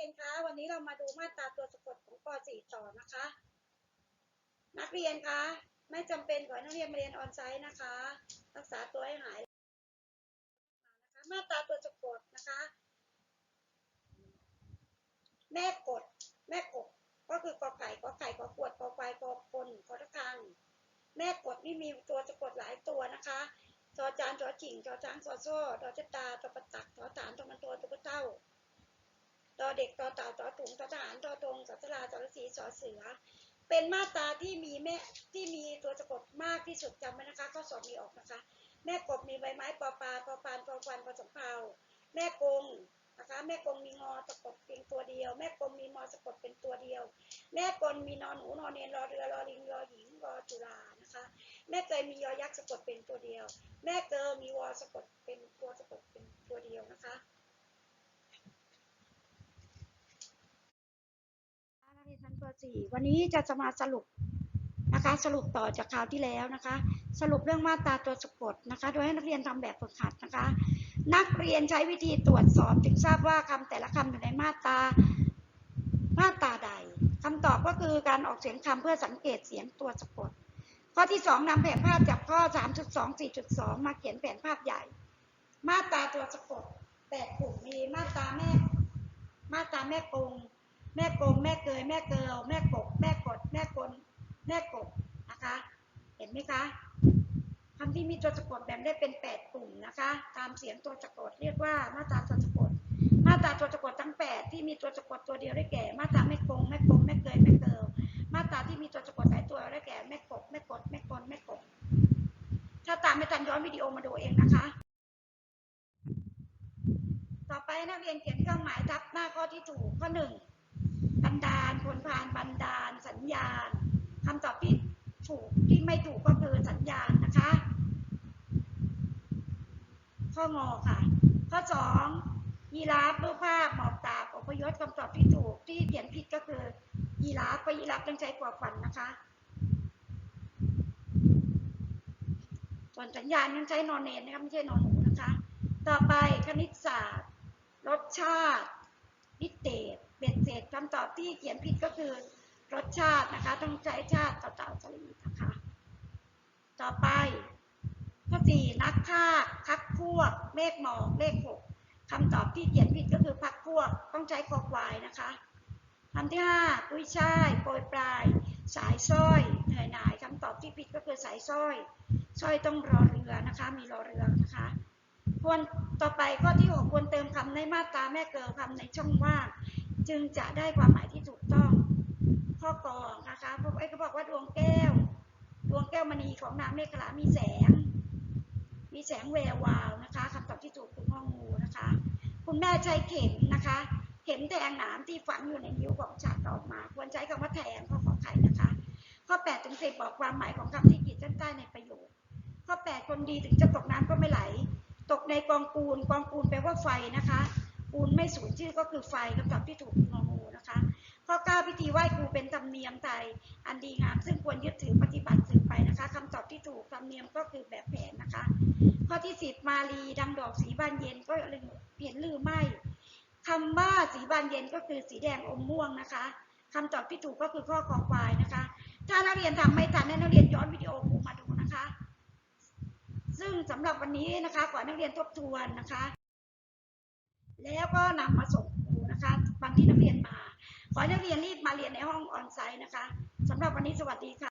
รียนคะวันนี้เรามาดูมาตราตัวสะกดของป .4 ต่อนะคะ นักเรียนคะไม่จำเป็นขอให้นักเรียนมาเรียนออนไซต์นะคะ รักษาตัวให้หายนะคะมาตราตัวสะกดนะคะ แม่กดแม่กดก็คือกอไก่กอไก่กอขวดกอควายกอคนกอตะคังแม่กดนี่มีตัวสะกดหลายตัวนะคะจอจานจอจิ่งจอช้างจอโซ่ดอจตาตอปะตักตอฐานตอมันตัวตัวเต้า เด็กต่อเต่าต่อถุงตอทหารต่อตรงสอสลาสอฤษีสอเสือ เป็นมาตราที่มีแม่ที่มีตัวสะกดมากที่สุดจำไว้นะคะข้อสอบมีออกนะคะ แม่กบมีใบไม้ปอปลาปอปานปอควันปอสำเภาแม่กงนะคะแม่กงมีงอสะกดเพียงตัวเดียว แม่กงมีมอสะกดเป็นตัวเดียว แม่กลมีนอนหนูนอนเนนรอเรือรอลิงรอหญิงรอจุฬานะคะ แม่เกยมียอยักษ์สะกดเป็นตัวเดียว แม่เกอมีวอสะกดเป็นตัวสะกดเป็นตัวเดียวนะคะ นักเรียนชั้นป .4 วันนี้จะจะมาสรุปนะคะ สรุปต่อจากคราวที่แล้วนะคะ สรุปเรื่องมาตราตัวสะกดนะคะ โดยให้นักเรียนทำแบบฝึกหัดนะคะ นักเรียนใช้วิธีตรวจสอบจึงทราบว่าคำแต่ละคำอยู่ในมาตรามาตราใดคำตอบก็คือการออกเสียงคำเพื่อสังเกตเสียงตัวสะกด ข้อที่ 2นำแผนภาพจากข้อ 3.2 4.2 มาเขียนแผนภาพใหญ่ มาตราตัวสะกดแปดกลุ่มมีมาตราแม่ มาตราแม่กง ม่กงแม่เกยแม่เกลแม่กบแม่กด แม่กลแม่กบนะคะ เห็นไหมคะคำที่มีตัวสะกดแบ่งได้เป็นแปดกลุ่มนะคะ ตามเสียงตัวสะกดเรียกว่ามาตราตัวสะกด มาตราตัวสะกดทั้งแปดที่มีตัวสะกดตัวเดียวได้แก่ มาตราแม่กงแม่กบแม่เกยแม่เกลมาตราที่มีตัวสะกดหลายตัวได้แก่แม่กบแม่กดแม่กลแม่กบถ้าตามไม่ทันย้อนวิดีโอมาดูเองนะคะ ต่อไปนักเรียนเขียนเครื่องหมายทับหน้าข้อที่ถูกข้อหนึ่ง นดาลผลผ่านบันดาล สัญญาณคำตอบที่ถูกที่ไม่ถูกก็คือสัญญาณนะคะ ข้องอค่ะ ข้อสองยีราฟรูปภาพหมอบตาอพยพคำตอบที่ถูกที่เขียนผิดก็คือยีราฟเพราะยีราฟต้องใช้กว่าฟันนะคะ ส่วนสัญญาณยังใช้นอนเนนนะคะไม่ใช่นอนหนูนะคะ ต่อไปคณิตศาสตร์ รสชาตินิเตศ เบ็ดเสร็จคำตอบที่เขียนผิดก็คือรสชาตินะคะ ต้องใช้ชาติต่อเต่าสลีนะคะ ต่อไปข้อสี่นักภาคักพวก เลขหมอกเลขหกคำตอบที่เขียนผิดก็คือพักพวก ต้องใช้คอควายนะคะคำที่ห้ากุ้ยช่ายโปรยปลาย สายสร้อยเหนื่อยหน่ายคำตอบที่ผิดก็คือสายสร้อยสร้อยต้องรอเรือนะคะ มีรอเรือนะคะควรต่อไปข้อที่6ควรเติมคำในมาตราแม่เกิลคำในช่องว่าง จึงจะได้ความหมายที่ถูกต้อง ข้อกองนะคะพวกไอ้เขาบอกว่าดวงแก้ว ดวงแก้วมณีของนางเมฆลามีแสง มีแสงแวววาวนะคะคำตอบที่ถูกคือข้องูนะคะ คุณแม่ใช้เข็มนะคะ เข็มแทงหนามที่ฝังอยู่ในนิ้วของฉากออมา ควรใช้คำว่าแทงข้อขอไข่นะคะ ข้อ8ถึง10บอกความหมายของคำที่ขีดเส้นใต้ในประโยค ข้อ 8 คนดีถึงจะตกน้ำก็ไม่ไหล ตกในกองปูนกองปูนแปลว่าไฟนะคะ ไม่สูญชื่อก็คือไฟคำตอบที่ถูกงองูนะคะ ข้อ 9 พิธีไหว้ครูเป็นธรรมเนียมไทย อันดีงาม ซึ่งควรยึดถือปฏิบัติสืบไปนะคะคำตอบที่ถูกธรรมเนียมก็คือแบบแผนนะคะ ข้อที่ 10 มาลีดังดอกสีบานเย็นก็เห็นลือไม่คำว่าสีบานเย็นก็คือสีแดงอมม่วงนะคะคำตอบที่ถูกก็คือข้อคอควายนะคะ ถ้านักเรียนทำไม่ทันให้นักเรียนย้อนวิดีโอครูมาดูนะคะ ซึ่งสำหรับวันนี้นะคะขอนักเรียนทบทวนนะคะ แล้วก็นำมาส่งครูนะคะวันที่นักเรียนมา ขอให้นักเรียนรีบมาเรียนในห้องออนไซต์นะคะสำหรับวันนี้สวัสดีค่ะ